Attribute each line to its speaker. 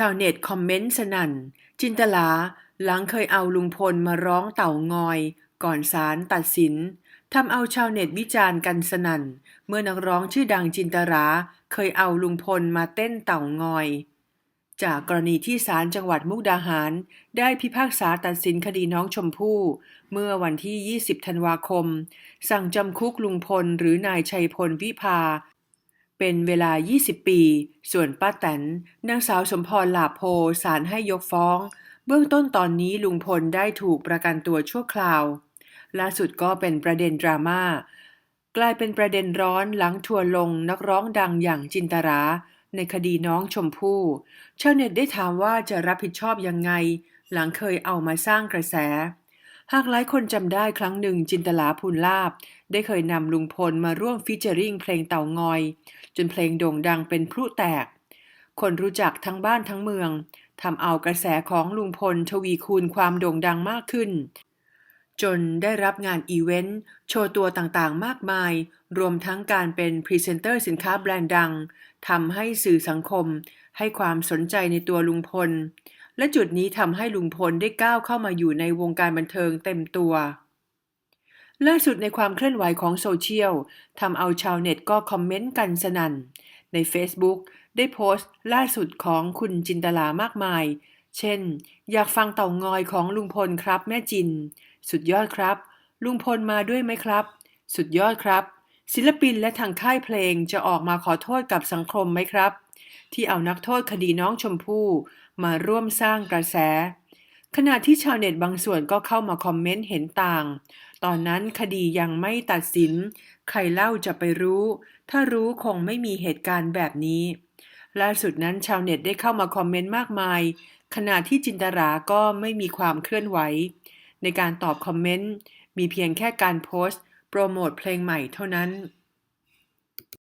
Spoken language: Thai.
Speaker 1: ชาวเน็ตคอมเมนต์สนั่น จินตลาหลังเคยเอาลุงพลมาร้องเต่างอย ก่อนศาลตัดสินทำเอาชาวเน็ตวิจารณ์กันสนั่น เมื่อนักร้องชื่อดังจินตลาเคยเอาลุงพลมาเต้นเต่างอย จากกรณีที่ศาลจังหวัดมุกดาหาร ได้พิพากษาตัดสินคดีน้องชมพู่ เมื่อวันที่ 20 ธันวาคม สั่งจำคุกลุงพลหรือนายชัยพลวิภา เป็นเวลา 20 ปี ส่วนป้าแตนนางสาวสมพรหลาโพศาลให้ยกฟ้อง เบื้องต้นตอนนี้ลุงพลได้ถูกประกันตัวชั่วคราว ล่าสุดก็เป็นประเด็นดราม่ากลายเป็นประเด็นร้อนหลังทัวลงนักร้องดังอย่างจินตรา ในคดีน้องชมพู่ชาวเน็ตได้ถามว่าจะรับผิดชอบยังไง หลังเคยเอามาสร้างกระแส หากหลายคนจำได้ครั้งหนึ่งจินตลาภูลลาบ ได้เคยนำลุงพลมาร่วมฟีเจอริงเพลงเต่างอย จนเพลงโด่งดังเป็นพลุแตก คนรู้จักทั้งบ้านทั้งเมืองทำเอากระแสของลุงพลทวีคูณความโด่งดังมากขึ้น จนได้รับงานอีเวนต์ โชว์ตัวต่างๆ มากมาย รวมทั้งการเป็นพรีเซนเตอร์สินค้าแบรนด์ดังทำให้สื่อสังคม ให้ความสนใจในตัวลุงพล และจุดนี้ทำให้ลุงพลได้ก้าวเข้ามาอยู่ในวงการบันเทิงเต็มตัวล่าสุดในความเคลื่อนไหวของโซเชียลทำเอาชาวเน็ตก็คอมเมนต์กันสนั่น ใน Facebook ได้โพสต์ล่าสุดของคุณจินตลามากมาย เช่น อยากฟังเต่างอยของลุงพลครับแม่จิน สุดยอดครับ ลุงพลมาด้วยไหมครับ สุดยอดครับ ศิลปินและทางค่ายเพลงจะออกมาขอโทษกับสังคมไหมครับ ที่เอานักโทษคดีน้องชมพู่มาร่วมสร้างกระแส ขณะที่ชาวเน็ตบางส่วนก็เข้ามาคอมเมนต์เห็นต่าง ตอนนั้นคดียังไม่ตัดสิน ใครเล่าจะไปรู้ ถ้ารู้คงไม่มีเหตุการณ์แบบนี้ ล่าสุดนั้นชาวเน็ตได้เข้ามาคอมเมนต์มากมาย ขณะที่จินตราก็ไม่มีความเคลื่อนไหว ในการตอบคอมเมนต์ มีเพียงแค่การโพสต์ โปรโมทเพลงใหม่เท่านั้น